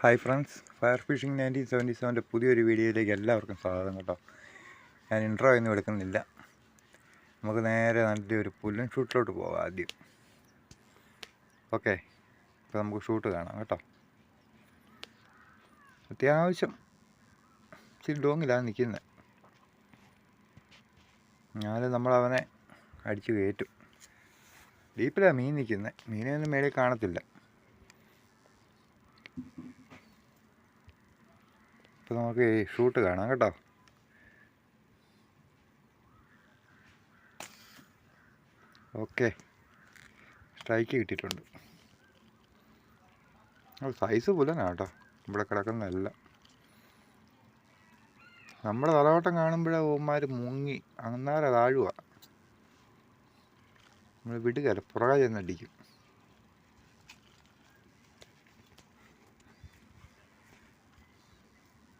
Hi friends fire fishing nineteen seventy സെവന്റെ പുതിയൊരു വീഡിയോയിലേക്ക് എല്ലാവർക്കും സ്വാഗതം കേട്ടോ. ഞാൻ ഇൻട്രോ ഒന്നും എടുക്കുന്നില്ല. നമുക്ക് നേരെ നല്ലൊരു പുല്ലൻ ഷൂട്ടിലോട്ട് പോകാം ആദ്യം. ഓക്കെ ഇപ്പോൾ നമുക്ക് ഷൂട്ട് കാണാം കേട്ടോ. അത്യാവശ്യം ഇച്ചിരി ലോങ്ങിലാണ് നിൽക്കുന്നത് എന്നാലും നമ്മളവനെ അടിച്ചു കയറ്റും. ഡീപ്പിലാണ് മീൻ നിൽക്കുന്നത് മീനൊന്നും മേളിൽ കാണത്തില്ല. ഇപ്പോൾ നമുക്ക് ഈ ഷൂട്ട് കാണാം കേട്ടോ. ഓക്കെ. സ്ട്രൈക്ക് കിട്ടിയിട്ടുണ്ട്. സൈസ് പുലനാണ് കേട്ടോ. ഇവിടെ കിടക്കുന്നതല്ല നമ്മുടെ തലവട്ടം കാണുമ്പോഴേ ഓന്മാർ മുങ്ങി. അന്നേരം താഴുക നമ്മൾ വിടുകയല്ല പുറകെ ചെന്നടിക്കും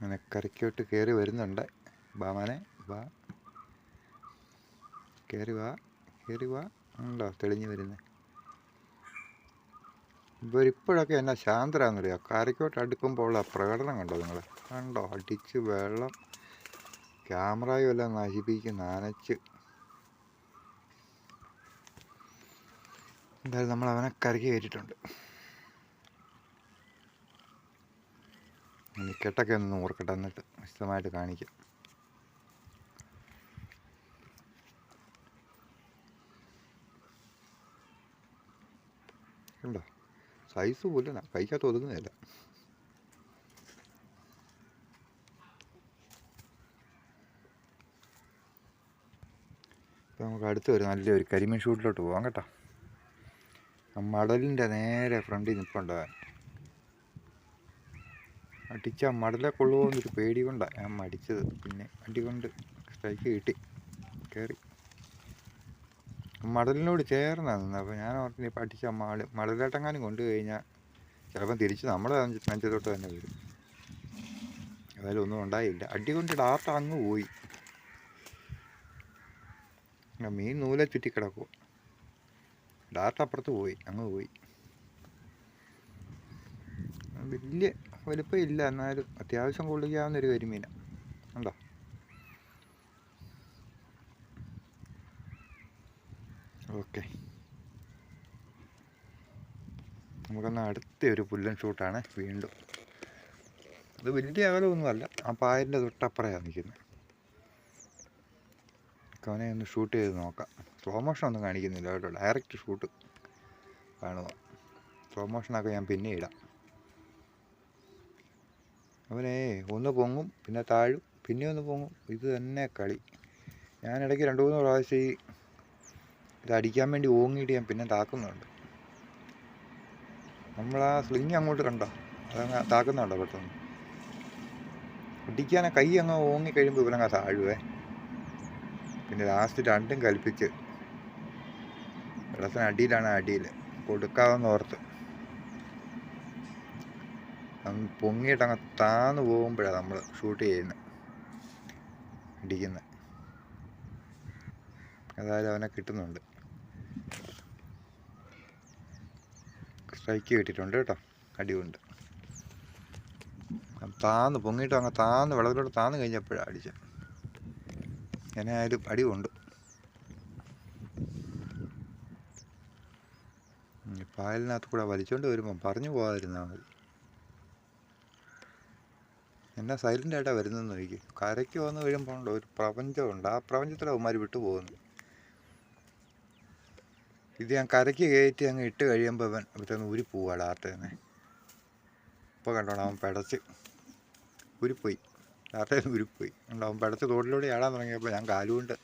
അങ്ങനെ കരയ്ക്കോട്ട് കയറി വരുന്നുണ്ട്. ബാമാനെ വാ കയറി വാ കയറി വാ. ഉണ്ടോ? തെളിഞ്ഞു വരുന്നത് ഇവരിപ്പോഴൊക്കെ എന്നാ ശാന്തരാന്നറിയാം? കരയ്ക്കോട്ട് അടുക്കുമ്പോൾ ഉള്ള പ്രകടനം കണ്ടോ നിങ്ങൾ കണ്ടോ? അടിച്ച് വെള്ളം ക്യാമറയും എല്ലാം നശിപ്പിക്കും നനച്ച്. എന്തായാലും നമ്മൾ അവനെ കരയ്ക്ക് കയറ്റിയിട്ടുണ്ട്. കെട്ടൊക്കെ ഒന്ന് ഓർക്കട്ടെ എന്നിട്ട് വിശദമായിട്ട് കാണിക്കാം. കണ്ടോ? സൈസ് പോലും കൈക്കകത്ത് ഒതുങ്ങുന്നില്ല ഇപ്പം നമുക്ക് അടുത്ത് ഒരു നല്ലൊരു കരിമീൻ ഷൂട്ടിലോട്ട് പോകാം കേട്ടോ. മടലിന്റെ നേരെ ഫ്രണ്ടിൽ നിൽപ്പുണ്ടാകാൻ അടിച്ച മടലെ കൊള്ളുമോന്നൊരു പേടി കൊണ്ടാണ് ഞാൻ മടിച്ചത്. പിന്നെ അടി കൊണ്ട് സ്ട്രൈക്ക് കിട്ടി. കയറി മടലിനോട് ചേർന്നാണ് നിന്നത് അപ്പോൾ ഞാൻ ഓർത്തിന് ഇപ്പം അടിച്ച മട മടലേട്ടെങ്ങാനും കൊണ്ടു കഴിഞ്ഞാൽ ചിലപ്പം തിരിച്ച് നമ്മുടെ നെഞ്ചത്തോട്ട് തന്നെ വരും. ഏതായാലും ഒന്നും ഉണ്ടായില്ല. അടി കൊണ്ട് ഡാർട്ട് അങ്ങ് പോയി. മീൻ നൂലെ ചുറ്റി ഡാർട്ട് അപ്പുറത്ത് പോയി. അങ്ങ് പോയി. വലിയ വലുപ്പം ഇല്ല. എന്നാലും അത്യാവശ്യം കൊള്ളിക്കാവുന്ന ഒരു കരിമീന. ഉണ്ടോ ഓക്കെ. നമുക്കെന്നാൽ അടുത്ത ഒരു പുല്ലൻ ഷൂട്ടാണ് വീണ്ടും. അത് വലിയ അകലമൊന്നുമല്ല. ആ പായലിന്റെ തൊട്ടപ്പുറയാണ് നിൽക്കുന്നത്. അവനെ ഒന്ന് ഷൂട്ട് ചെയ്ത് നോക്കാം. സ്ലോ മോഷൻ ഒന്നും കാണിക്കുന്നില്ല കേട്ടോ. ഡയറക്റ്റ് ഷൂട്ട് കാണുക സ്ലോ മോഷനൊക്കെ ഞാൻ പിന്നെ ഇടാം. അവനെ ഒന്ന് പൊങ്ങും പിന്നെ താഴും പിന്നെ ഒന്ന് പൊങ്ങും. ഇത് തന്നെ കളി. ഞാൻ ഇടയ്ക്ക് രണ്ട് മൂന്ന് പ്രാവശ്യം ഈ ഇത് അടിക്കാൻ വേണ്ടി ഓങ്ങിയിട്ട് ഞാൻ പിന്നെ താക്കുന്നുണ്ട്. നമ്മൾ ആ സ്ലിങ് അങ്ങോട്ട് കണ്ടോ? അതങ്ങ് താക്കുന്നുണ്ടോ പെട്ടെന്ന്? അടിക്കാൻ കൈ അങ്ങ് ഓങ്ങി കഴിയുമ്പോൾ ഇവനങ്ങ് താഴുവേ. പിന്നെ ലാസ്റ്റ് രണ്ടും കൽപ്പിച്ച്. വെള്ളത്തിന് അടിയിലാണ് അടിയിൽ കൊടുക്കാമെന്ന് ഓർത്ത്. അങ്ങ് പൊങ്ങിയിട്ട് അങ്ങ് താന്ന് പോകുമ്പോഴാണ് നമ്മൾ ഷൂട്ട് ചെയ്യുന്നത് ഇടിക്കുന്നത് അതായത് അവനെ കിട്ടുന്നുണ്ട്. സ്ട്രൈക്ക് കിട്ടിയിട്ടുണ്ട് കേട്ടോ. അടിയുണ്ട് താന്ന് പൊങ്ങിയിട്ട് അങ്ങ് താന്ന് വെള്ളത്തിലോട്ട് താന്ന് കഴിഞ്ഞപ്പോഴാണ് അടിച്ചത് എങ്ങനെ ആയാലും അടി കൊണ്ട് പായലിനകത്ത് കൂടെ വലിച്ചോണ്ട് വരുമ്പം പറഞ്ഞു പോകാതിരുന്നാൽ മതി. എന്നാ സൈലന്റ് ആയിട്ടാണ് വരുന്നതെന്ന് നോക്കി കരയ്ക്ക് വന്ന് കഴിയുമ്പോൾ ഒരു പ്രപഞ്ചമുണ്ട്. ആ പ്രപഞ്ചത്തിൽ അവന്മാർ വിട്ടു പോകുന്നു. ഇത് ഞാൻ കരയ്ക്ക് കയറ്റി അങ്ങ് ഇട്ട് കഴിയുമ്പോൾ അവൻ ഇവിടെ ഊരി പോവാണ് ആർട്ടേനെ ഇപ്പോൾ കണ്ടോണം അവൻ പിടച്ച് ഊരിപ്പോയി. ആർട്ടേന്ന് ഊരിപ്പോയി. അവൻ പിടച്ച് തോട്ടിലൂടെ ആടാൻ തുടങ്ങിയപ്പോൾ ഞാൻ കാലുകൊണ്ട്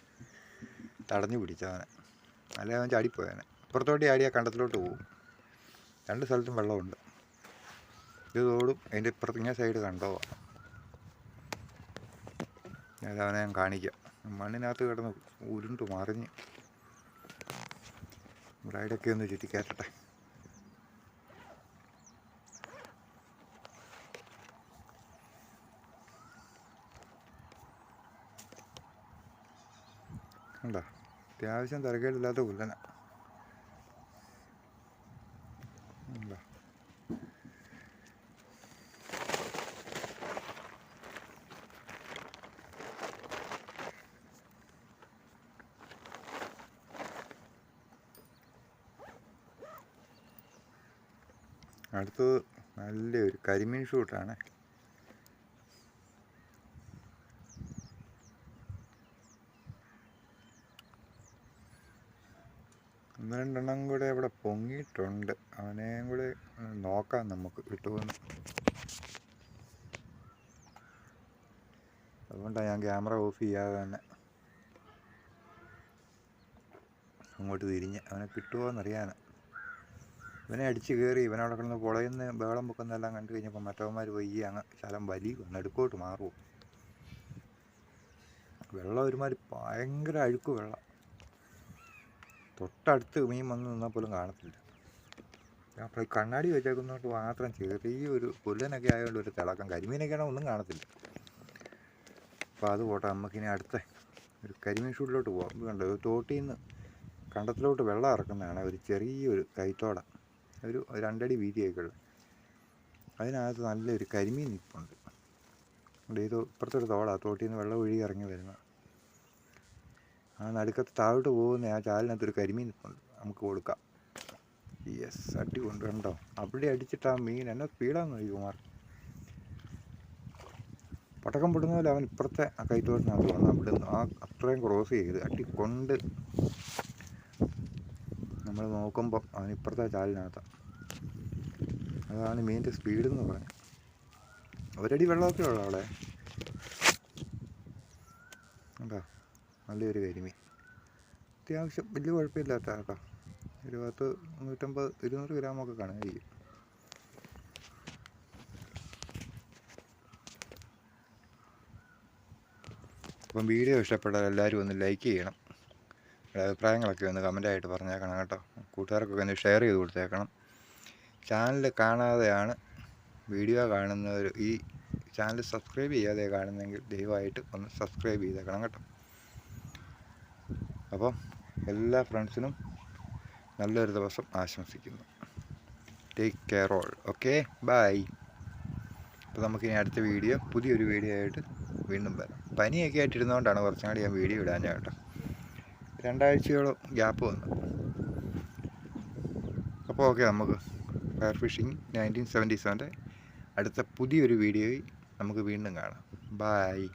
തടഞ്ഞു പിടിച്ചവനെ അല്ലെ അവൻ ചാടിപ്പോയവനെ പുറത്തോട്ട് ചാടിയാൽ കണ്ടത്തിലോട്ട് പോകും രണ്ട് സ്ഥലത്തും വെള്ളമുണ്ട്. ഇത് തോടും അതിന്റെ ഇപ്പുറത്ത് ഇങ്ങനെ സൈഡ് കണ്ടോ? അവനെ ഞാൻ കാണിക്കാം. മണ്ണിനകത്ത് കിടന്ന് ഉരുണ്ട് മറിഞ്ഞ്. ബ്രൈഡൊക്കെ ഒന്ന് ചുറ്റിക്കാറ്റട്ടെ ഉണ്ടോ അത്യാവശ്യം തിരക്കേടില്ലാത്ത പുല്ലന. ഉണ്ടോ അടുത്തത് നല്ലൊരു കരിമീൻ ഷൂട്ടാണ്. ഒന്ന് രണ്ടെണ്ണം കൂടെ അവിടെ പൊങ്ങിയിട്ടുണ്ട്. അവനെയും കൂടെ നോക്കാം നമുക്ക് കിട്ടുമെന്ന്. അതുകൊണ്ടാണ് ഞാൻ ക്യാമറ ഓഫ് ചെയ്യാതെ തന്നെ അങ്ങോട്ട് തിരിഞ്ഞ്. അവനെ കിട്ടുമോ എന്നറിയാനാ ഇവനെ അടിച്ച് കയറി ഇവനവിടെ കിടന്ന് പുളയുന്ന ബഹളം പൊക്കുന്നതെല്ലാം കണ്ടു കഴിഞ്ഞപ്പോൾ മറ്റവന്മാർ പോയി അങ്ങ് ശലം വലിയ നടുക്കോട്ട് മാറുമോ വെള്ളം ഒരുമാതിരി ഭയങ്കര അഴുക്ക് വെള്ളം. തൊട്ടടുത്ത് മീൻ വന്ന് നിന്നാൽ പോലും കാണത്തില്ല. അപ്പോൾ ഈ കണ്ണാടി വെച്ചേക്കുന്നതുകൊണ്ട് മാത്രം ചെറിയൊരു പുല്ലനൊക്കെ ആയതുകൊണ്ട് ഒരു തിളക്കം. കരിമീനൊക്കെ ആണെങ്കിൽ ഒന്നും കാണത്തില്ല. അപ്പോൾ അത് പോട്ടെ നമുക്കിനി അടുത്ത ഒരു കരിമീൻ ഷൂട്ടിലോട്ട് പോകാം കണ്ടോ തോട്ടിൽ നിന്ന് കണ്ടത്തിലോട്ട് വെള്ളം ഇറക്കുന്നതാണ് ഒരു ചെറിയൊരു കൈത്തോട. ഒരു രണ്ടടി വീതിയൊക്കെയുള്ളു അതിനകത്ത് നല്ലൊരു കരിമീൻ നിൽപ്പുണ്ട് ഇതോ ഇപ്പുറത്തൊരു തോടാ തോട്ടിൽ നിന്ന് വെള്ളം ഒഴുകി ഇറങ്ങി വരുന്ന. ആ നടുക്കത്ത് താഴോട്ട് പോകുന്ന ആ ചാലിനകത്തൊരു കരിമീൻ നിൽപ്പുണ്ട് നമുക്ക് കൊടുക്കാം. യെസ് അടി കൊണ്ട് കണ്ടോ അവിടെ അടിച്ചിട്ട് ആ മീൻ എന്നെ സ്പീഡാന്ന് നോക്കി കുമാർ. പടക്കം പൊടുന്ന പോലെ അവൻ ഇപ്പുറത്തെ ആ കൈത്തോട്ടിനകത്ത് വന്നു അവിടെ നിന്ന് ആ അത്രയും ക്രോസ് ചെയ്ത് അടി കൊണ്ട് നമ്മൾ നോക്കുമ്പോൾ അവൻ ഇപ്പുറത്തെ ചാലിനകത്താണ് അതാണ് മീനിന്റെ സ്പീഡ് എന്ന് പറഞ്ഞത് ഒരടി വെള്ളമൊക്കെ ഉള്ളു അവിടെ. കേട്ടോ നല്ലൊരു കരിമീൻ. അത്യാവശ്യം വലിയ കുഴപ്പമില്ലാത്ത കേട്ടോ ഒരു പത്ത് നൂറ്റമ്പത് ഇരുന്നൂറ് ഗ്രാമൊക്കെ കാണുമായിരിക്കും അപ്പം വീഡിയോ ഇഷ്ടപ്പെട്ടാൽ എല്ലാവരും ഒന്ന് ലൈക്ക് ചെയ്യണം. അഭിപ്രായങ്ങളൊക്കെ ഒന്ന് കമന്റായിട്ട് പറഞ്ഞേക്കണം കേട്ടോ. കൂട്ടുകാർക്കൊക്കെ ഒന്ന് ഷെയർ ചെയ്ത് കൊടുത്തേക്കണം. ചാനൽ കാണാതെയാണ് വീഡിയോ കാണുന്നവർ ഈ ചാനൽ സബ്സ്ക്രൈബ് ചെയ്യാതെ കാണുന്നെങ്കിൽ ദയവായിട്ട് ഒന്ന് സബ്സ്ക്രൈബ് ചെയ്തേക്കണം കേട്ടോ. അപ്പം എല്ലാ ഫ്രണ്ട്സിനും നല്ലൊരു ദിവസം ആശംസിക്കുന്നു. Take care all okay bye അപ്പോൾ നമുക്കിനി അടുത്ത വീഡിയോ പുതിയൊരു വീഡിയോ ആയിട്ട് വീണ്ടും വരാം. പനിയൊക്കെ ആയിട്ടിരുന്നുകൊണ്ടാണ് കുറച്ചും കൂടി ഞാൻ വീഡിയോ ഇടാൻ കേട്ടോ. രണ്ടാഴ്ചയോളം ഗ്യാപ്പ് വന്നു. അപ്പോൾ ഓക്കെ നമുക്ക് ഫയർ ഫിഷിംഗ് നയന്റീൻ സെവന്റി സെവന്റെ. അടുത്ത പുതിയൊരു വീഡിയോയിൽ നമുക്ക് വീണ്ടും കാണാം. ബായ്.